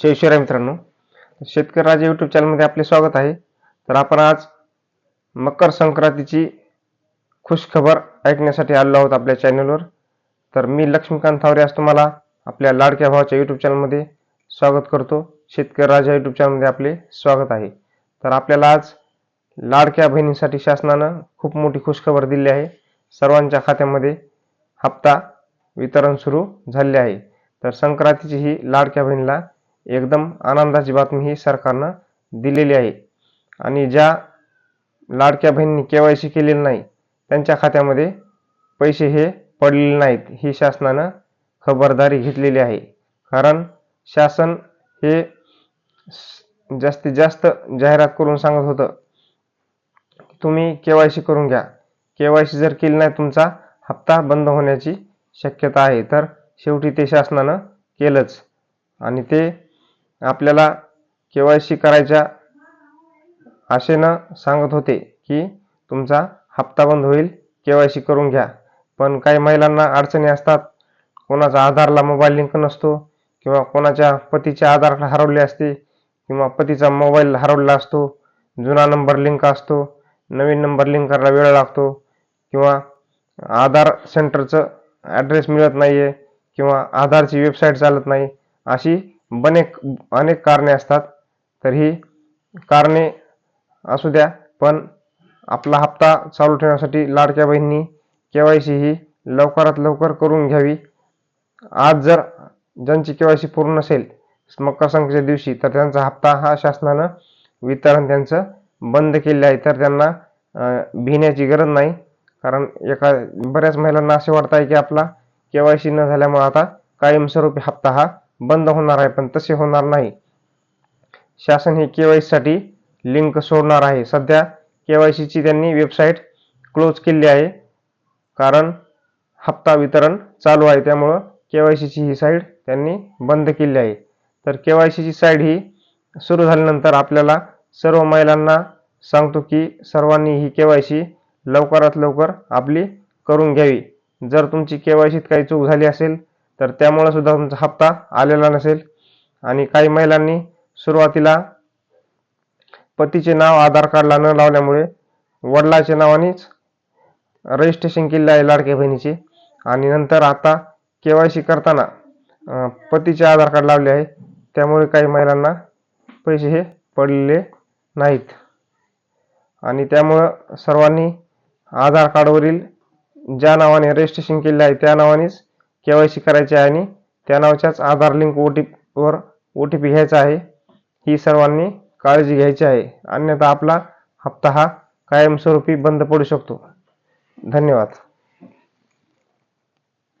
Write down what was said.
जय शिवराय मित्रांनो. शेतकरी राजा यूट्यूब चॅनलमध्ये आपले स्वागत आहे. तर आपण आज मकर संक्रांतीची खुशखबर ऐकण्यासाठी आलो आहोत आपल्या चॅनलवर तर मी लक्ष्मीकांत थावरे आज तुम्हाला आपल्या लाडक्या भावाच्या यूट्यूब चॅनलमध्ये स्वागत करतो. शेतकरी राजा यूट्यूब चॅनलमध्ये आपले स्वागत आहे. तर आपल्याला आज लाडक्या बहिणींसाठी शासनानं खूप मोठी खुशखबर दिली आहे. सर्वांच्या खात्यामध्ये हप्ता वितरण सुरू झाले आहे. तर संक्रांतीची ही लाडक्या बहिणीला एकदम आनंदाची बातमी ही सरकारनं दिलेली आहे. आणि ज्या लाडक्या बहिणींनी के वाय सी केलेली नाही त्यांच्या खात्यामध्ये पैसे हे पडलेले नाहीत ही शासनानं खबरदारी घेतलेली आहे. कारण शासन हे जास्तीत जास्त जाहिरात करून सांगत होतं तुम्ही के वाय सी करून घ्या. के वाय सी जर केली नाही तुमचा हप्ता बंद होण्याची शक्यता आहे. तर शेवटी ते शासनानं केलंच. आणि ते आपल्याला के वाय सी करायच्या आशेनं सांगत होते की तुमचा हप्ता बंद होईल के वाय सी करून घ्या. पण काही महिलांना अडचणी असतात. कोणाचा आधारला मोबाईल लिंक नसतो किंवा कोणाच्या पतीचे आधार हरवले असते किंवा पतीचा मोबाईल हरवलेला असतो जुना नंबर लिंक असतो नवीन नंबर लिंक करायला वेळ लागतो किंवा आधार सेंटरचं ॲड्रेस मिळत नाही आहे किंवा आधारची वेबसाईट चालत नाही अशी बनेक अनेक कारणे असतात. तर ही कारणे असू द्या पण आपला हप्ता चालू ठेवण्यासाठी लाडक्या बहिणी के वाय सी ही लवकरात लवकर करून घ्यावी. आज जर ज्यांची के वाय सी पूर्ण नसेल मकर संक्रांतीच्या दिवशी तर त्यांचा हप्ता हा शासनानं वितरण त्यांचं बंद केले आहे. तर त्यांना भिण्याची गरज नाही. कारण एका बऱ्याच महिलांना असे वाटत आहे की आपला के वाय सी न झाल्यामुळे आता कायमस्वरूपी हप्ता हा बंद होणार आहे पण तसे होणार नाही. शासन हे के वायसाठी लिंक सोडणार आहे. सध्या के वाय सीची त्यांनी वेबसाईट क्लोज केली आहे. कारण हप्ता वितरण चालू आहे त्यामुळं के वाय सीची ही साईट त्यांनी बंद केली आहे. तर के वाय सीची साईट ही सुरू झाल्यानंतर आपल्याला सर्व महिलांना सांगतो की सर्वांनी ही के वाय सी लवकरात लवकर आपली करून घ्यावी. जर तुमची के वाय सीत काही चूक झाली असेल तर त्यामुळे सुद्धा तुमचा हप्ता आलेला नसेल. आणि काही महिलांनी सुरुवातीला पतीचे नाव आधार कार्डला न लावल्यामुळे वडिलाच्या नावानेच रजिस्ट्रेशन केले आहे लाडक्या बहिणीचे. आणि नंतर आता के वाय सी करताना पतीचे आधार कार्ड लावले आहे. त्यामुळे काही महिलांना पैसे हे पडलेले नाहीत. आणि त्यामुळं सर्वांनी आधार कार्डवरील ज्या नावाने रजिस्ट्रेशन केले आहे त्या नावानेच के वाय सी आहे आणि त्या नावाच्याच आधार लिंक ओ टी वर ओ टी पी घ्यायचा आहे. ही सर्वांनी काळजी घ्यायची आहे. अन्यथा आपला हप्ता हा कायमस्वरूपी बंद पडू शकतो. धन्यवाद.